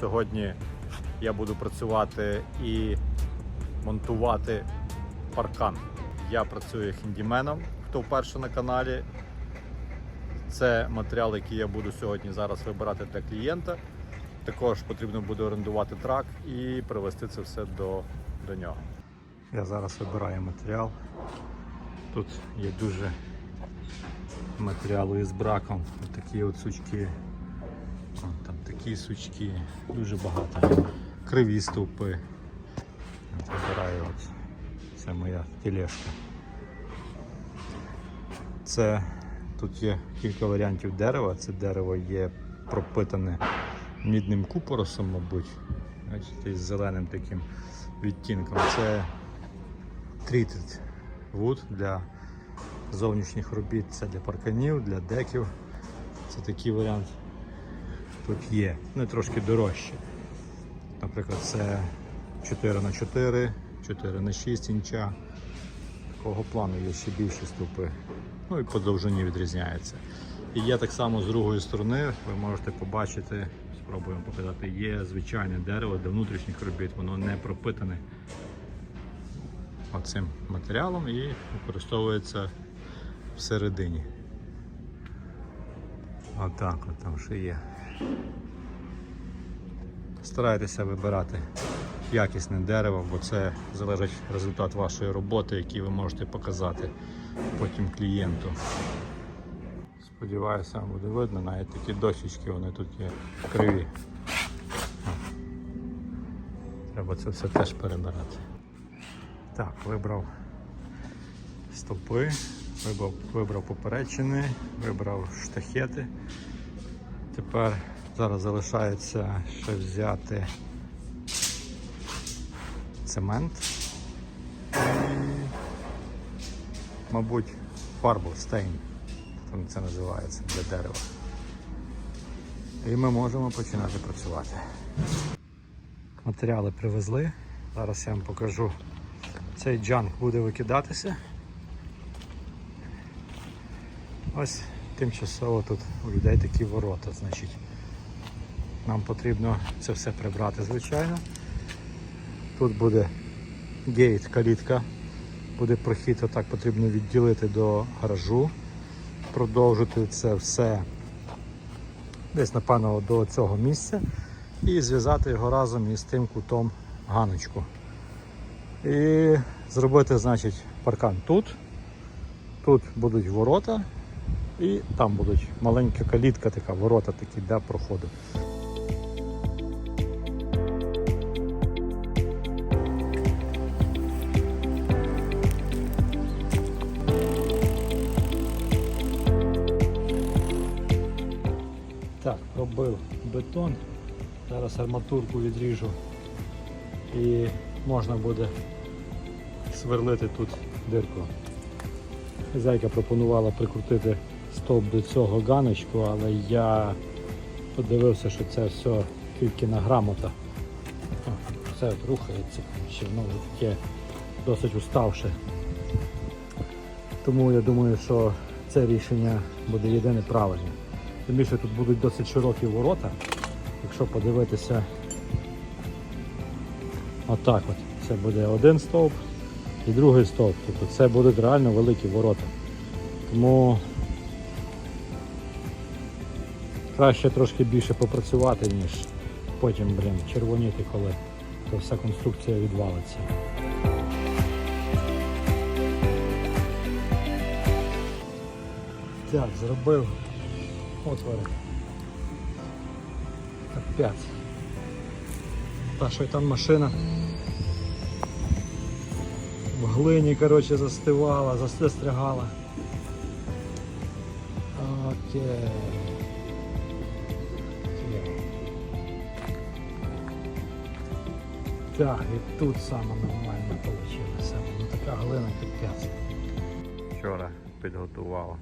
Сьогодні я буду працювати і монтувати паркан. Я працюю хендіменом, хто вперше на каналі. Це матеріал, який я буду сьогодні зараз вибирати для клієнта. Також потрібно буде орендувати трак і привезти це все до, до нього. Я зараз вибираю матеріал. Тут є дуже матеріалу із браком. Такі от сучки. Сучки, дуже багато. Криві стовпи. Вибираю от. Це моя тележка. Це тут є кілька варіантів дерева. Це дерево є пропитане мідним купоросом, мабуть. Бачите, з зеленим таким відтінком. Це treated wood для зовнішніх робіт. Це для парканів, для деків. Це такий варіант тут є. Ну трошки дорожче. Наприклад, це 4 на 4 4 на 6 інча. Такого плану є ще більші ступи. Ну і по довжині відрізняється. І є так само з другої сторони, ви можете побачити, спробуємо показати, є звичайне дерево для внутрішніх робіт, воно не пропитане оцим матеріалом і використовується всередині. Отак от там ще є. Старайтеся вибирати якісне дерево, бо це залежить результат вашої роботи, який ви можете показати потім клієнту. Сподіваюся, вам буде видно, навіть такі дощечки вони тут є криві. Треба це все теж перебирати. Так, вибрав стопи, вибрав, вибрав поперечини, вибрав штахети. Тепер зараз залишається ще взяти цемент і, мабуть, фарбу стейн, там це називається для дерева. І ми можемо починати працювати. Матеріали привезли. Зараз я вам покажу. Цей джанк буде викидатися. Ось тимчасово тут у людей такі ворота, значить. Нам потрібно це все прибрати, звичайно. Тут буде гейт, калітка, буде прохід, отак потрібно відділити до гаражу, продовжити це все десь, напевно, до цього місця і зв'язати його разом із тим кутом ганочку. І зробити, значить, паркан тут. Тут будуть ворота, і там будуть маленька калітка, така ворота такі для проходу. Так, пробив бетон. Зараз арматурку відріжу і можна буде сверлити тут дирку. Зайка пропонувала прикрутити стовп до цього ганочку, але я подивився, що це все тільки на грамота. Все от рухається, ще воно таке досить уставше. Тому я думаю, що це рішення буде єдине правильне. Тим більше тут будуть досить широкі ворота. Якщо подивитися отак от. Це буде один стовп і другий стовп. Тобто це будуть реально великі ворота. Тому краще трошки більше попрацювати, ніж потім, блін, червоніти, коли то вся конструкція відвалиться. Так, зробив отвори. Капець. Та що й там машина в глині, коротше, застивала, застрягала. Окей. Так, і тут саме нормально вийшло. Ну така глина капець. Вчора підготував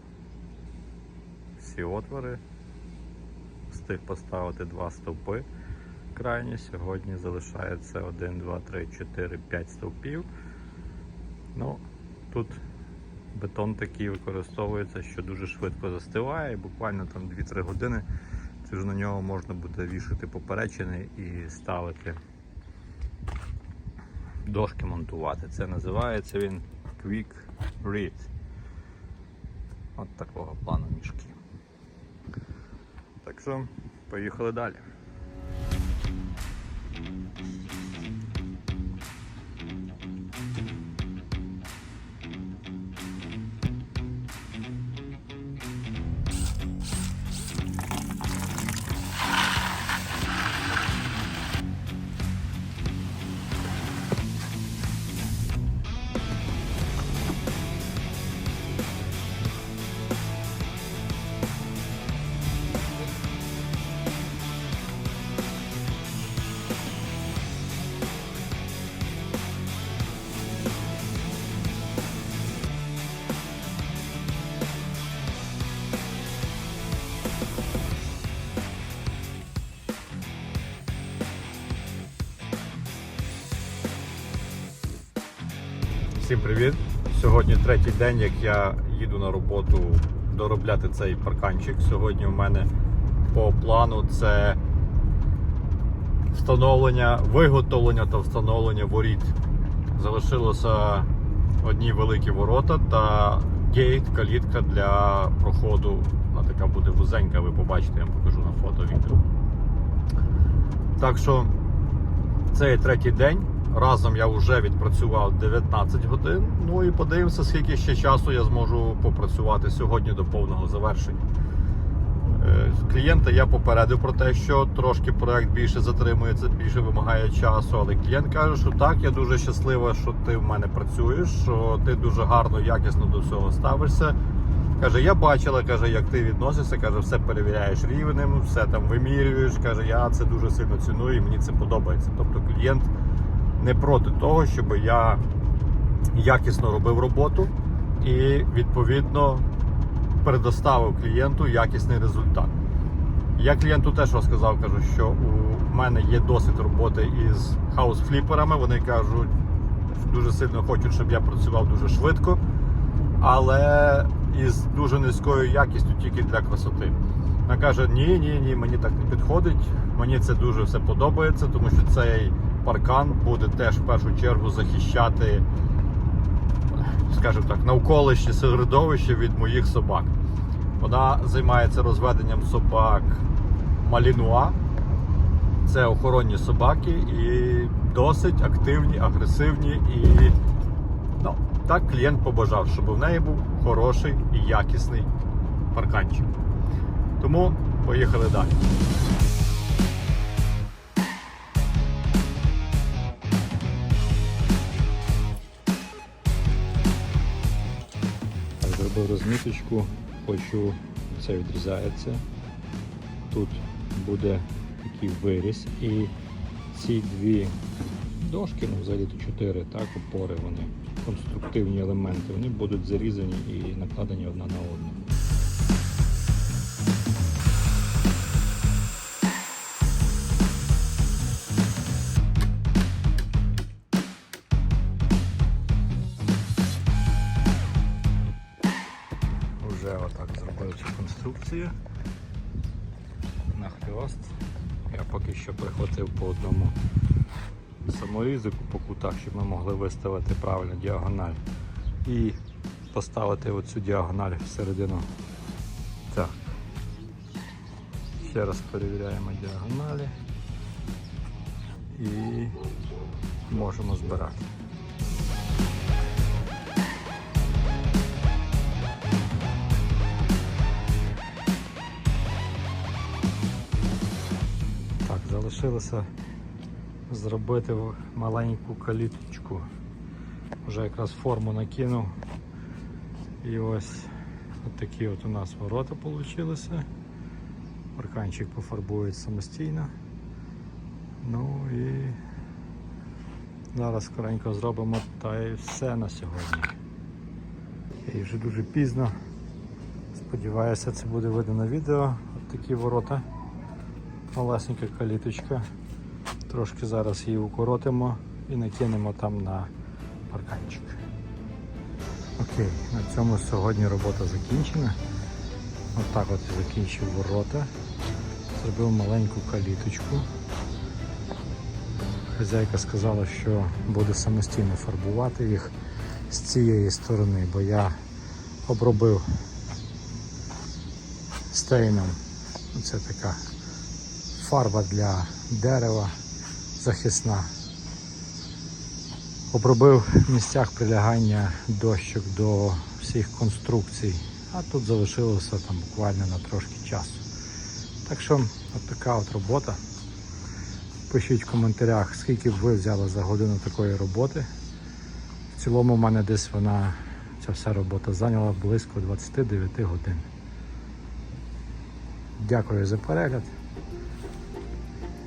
всі отвори, встиг поставити два стовпи крайні. Сьогодні залишається 1, 2, 3, 4, 5 стовпів. Ну, тут бетон такий використовується, що дуже швидко застиває, буквально там 2-3 години це вже на нього можна буде вішати поперечини і ставити дошки монтувати. Це називається він Quick Read. От такого плану мішки. Так що, поїхали далі. Всім привіт! Сьогодні третій день, як я їду на роботу доробляти цей парканчик. Сьогодні в мене по плану це встановлення, виготовлення та встановлення воріт. Залишилося одні великі ворота та гейт, калітка для проходу. Вона така буде вузенька, ви побачите, я вам покажу на фото відео. Так що це є третій день. Разом я вже відпрацював 19 годин. Ну і подивимося, скільки ще часу я зможу попрацювати сьогодні до повного завершення. Е, Клієнта я попередив про те, що трошки проект більше затримується, більше вимагає часу. Але клієнт каже, що так, я дуже щаслива, що ти в мене працюєш, що ти дуже гарно, якісно до всього ставишся. Каже, я бачила, каже, як ти відносишся, каже, все перевіряєш рівнем, все там вимірюєш. Каже, я це дуже сильно ціную і мені це подобається. Тобто клієнт не проти того, щоб я якісно робив роботу і відповідно предоставив клієнту якісний результат. Я клієнту теж розказав, кажу, що у мене є досвід роботи із хаус-фліперами. Вони кажуть, дуже сильно хочуть, щоб я працював дуже швидко, але із дуже низькою якістю тільки для красоти. Вона каже: ні, ні, ні, мені так не підходить. Мені це дуже все подобається, тому що цей паркан буде теж в першу чергу захищати, скажімо так, навколишнє середовище від моїх собак. Вона займається розведенням собак малінуа. Це охоронні собаки і досить активні, агресивні. І ну, так клієнт побажав, щоб в неї був хороший і якісний парканчик. Тому поїхали далі. Зробив розміточку, хочу, це відрізається. Тут буде такий виріз і ці дві дошки, ну взагалі то чотири, так, опори вони, конструктивні елементи, вони будуть зарізані і накладені одна на одну. Одному саморізику по кутах, щоб ми могли виставити правильно діагональ і поставити оцю діагональ всередину. Так. Ще раз перевіряємо діагоналі і можемо збирати. Залишилося зробити маленьку каліточку. Вже якраз форму накинув. І ось от такі от у нас ворота вийшли. Парканчик пофарбують самостійно. Ну і зараз скоренько зробимо та і все на сьогодні. І вже дуже пізно. Сподіваюся, це буде видно відео. От такі ворота. Малесенька каліточка. Трошки зараз її укоротимо і накинемо там на парканчик. Окей, на цьому сьогодні робота закінчена. Отак от я закінчив ворота. зробив маленьку каліточку. Хазяйка сказала, що буде самостійно фарбувати їх з цієї сторони, бо я обробив стейном. Це така фарба для дерева захисна. Обробив в місцях прилягання дощок до всіх конструкцій, а тут залишилося там буквально на трошки часу. Так що от така от робота. Пишіть в коментарях, скільки б ви взяли за годину такої роботи. В цілому в мене десь вона, ця вся робота зайняла близько 29 годин. Дякую за перегляд.